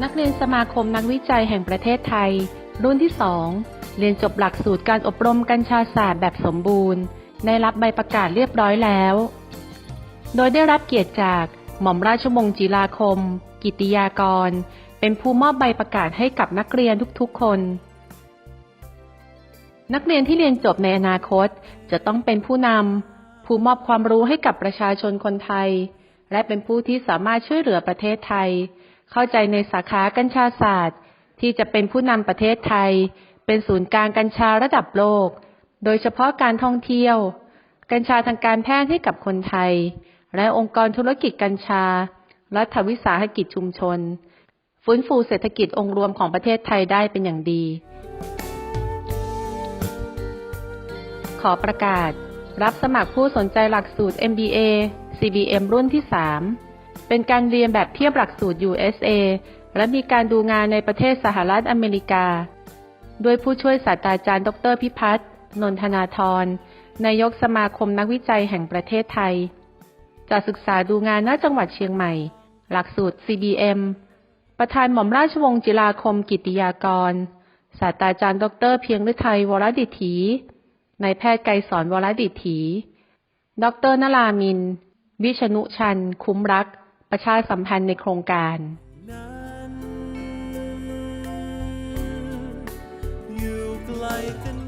นักเรียนสมาคมนักวิจัยแห่งประเทศไทย รุ่นที่ 2 เรียนจบหลักสูตรการอบรมกัญชาศาสตร์แบบสมบูรณ์ ได้รับใบประกาศเรียบร้อยแล้ว โดยได้รับเกียรติจากหม่อมราชวงศ์จิราคม กิติยากร เป็นผู้มอบใบประกาศให้กับนักเรียนทุกๆคน นักเรียนที่เรียนจบในอนาคตจะต้องเป็นผู้นำผู้มอบความรู้ให้กับประชาชนคนไทย และเป็นผู้ที่สามารถช่วยเหลือประเทศไทย เข้าใจในสาขากัญชาศาสตร์ ที่จะเป็นผู้นำประเทศไทย เป็นศูนย์กลางกัญชาระดับโลก โดยเฉพาะการท่องเที่ยว กัญชาทางการแพทย์ให้กับคนไทย และองค์กรธุรกิจกัญชา รัฐวิสาหกิจชุมชน ฟื้นฟูเศรษฐกิจองค์รวมของประเทศไทยได้เป็นอย่างดี ขอประกาศ รับสมัครผู้สนใจหลักสูตร MBA CBM รุ่นที่ 3 เป็นการเรียนแบบเทียบหลักสูตร USA และมีการดูงานในประเทศสหรัฐอเมริกาด้วยผู้ช่วยศาสตราจารย์ ดรพิพัฒน์นนทนาธรนายกสมาคมนักวิจัยแห่งประเทศไทย จะศึกษาดูงานณจังหวัดเชียงใหม่ หลักสูตร CBM ประธานหม่อมราชวงศ์จิราคมกิติยากร ศาสตราจารย์ ดรเพียงฤทัยวรดิถีนายแพทย์ไกรสอนวรดิถี ดรนรามิน วิชนุชัน คุ้มรัก ประชาสัมพันธ์ในโครงการอยู่ไกลกัน